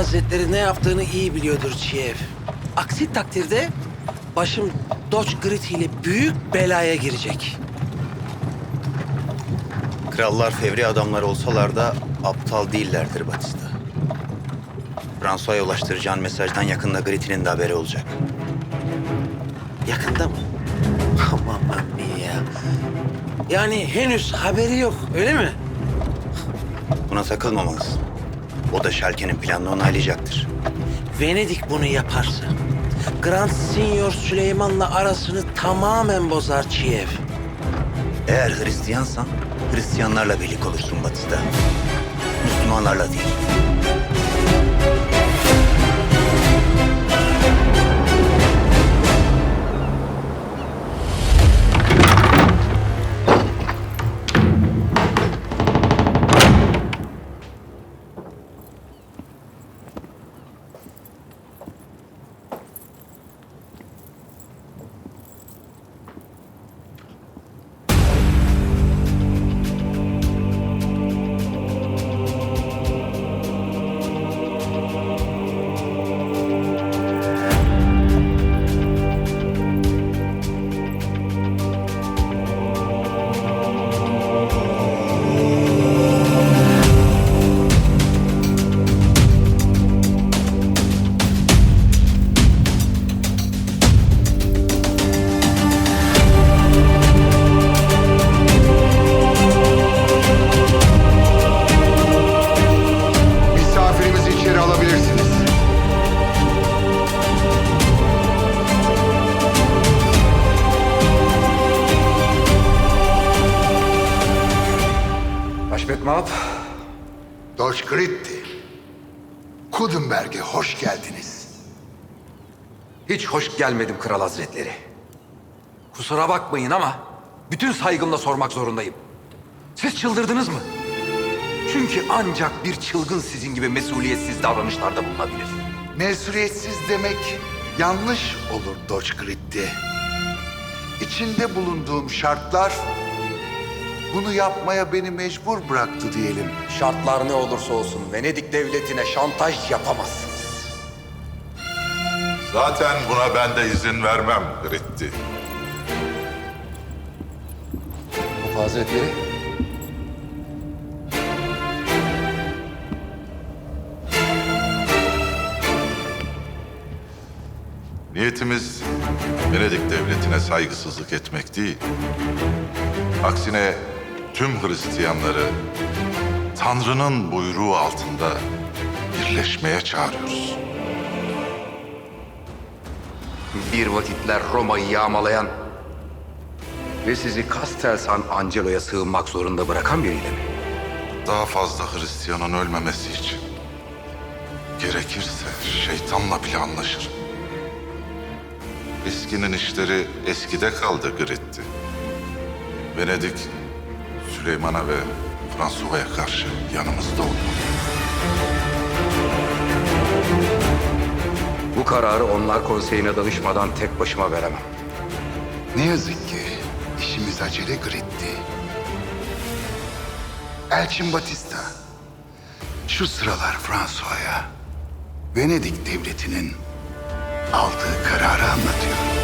Hazretleri ne yaptığını iyi biliyordur Çiev. Aksi takdirde başım Doç Grit ile büyük belaya girecek. Krallar fevri adamlar olsalar da aptal değillerdir Batista. François'a ulaştıracağın mesajdan yakında Gritty'nin de haberi olacak. Yakında mı? Aman ammi ya. Yani henüz haberi yok öyle mi? Buna takılmamalısın. O da Şalke'nin planını onaylayacaktır. Venedik bunu yaparsa Grand Signor Süleyman'la arasını tamamen bozar Çiev. Eğer Hristiyansan Hristiyanlarla birlik olursun Batista. Müslümanlarla değil. Mahap, Doç Gritti. Kudenberg'e hoş geldiniz. hiç hoş gelmedim Kral Hazretleri. Kusura bakmayın ama bütün saygımla sormak zorundayım. Siz çıldırdınız mı? Çünkü ancak bir çılgın sizin gibi mesuliyetsiz davranışlarda bulunabilir. Mesuliyetsiz demek yanlış olur Doç Gritti. İçinde bulunduğum şartlar bunu yapmaya beni mecbur bıraktı diyelim. Şartlar ne olursa olsun Venedik devletine şantaj yapamazsınız. Zaten buna ben de izin vermem Gritti. Hazretleri, Niyetimiz Venedik devletine saygısızlık etmek değil. Aksine tüm Hristiyanları Tanrı'nın buyruğu altında birleşmeye çağırıyoruz. bir vakitler Roma'yı yağmalayan ve sizi Castel San Angelo'ya sığınmak zorunda bırakan biriyle mi? Daha fazla Hristiyanın ölmemesi için gerekirse şeytanla bile anlaşırım. Riskinin işleri eskide kaldı Gritti. Venedik, Süleyman'a ve Fransuva'ya karşı yanımızda olmalı. Bu kararı onlar konseyine danışmadan tek başıma veremem. Ne yazık ki işimiz acele Gritti. Elçin Batista, şu sıralar François'a Venedik devletinin aldığı kararı anlatıyor.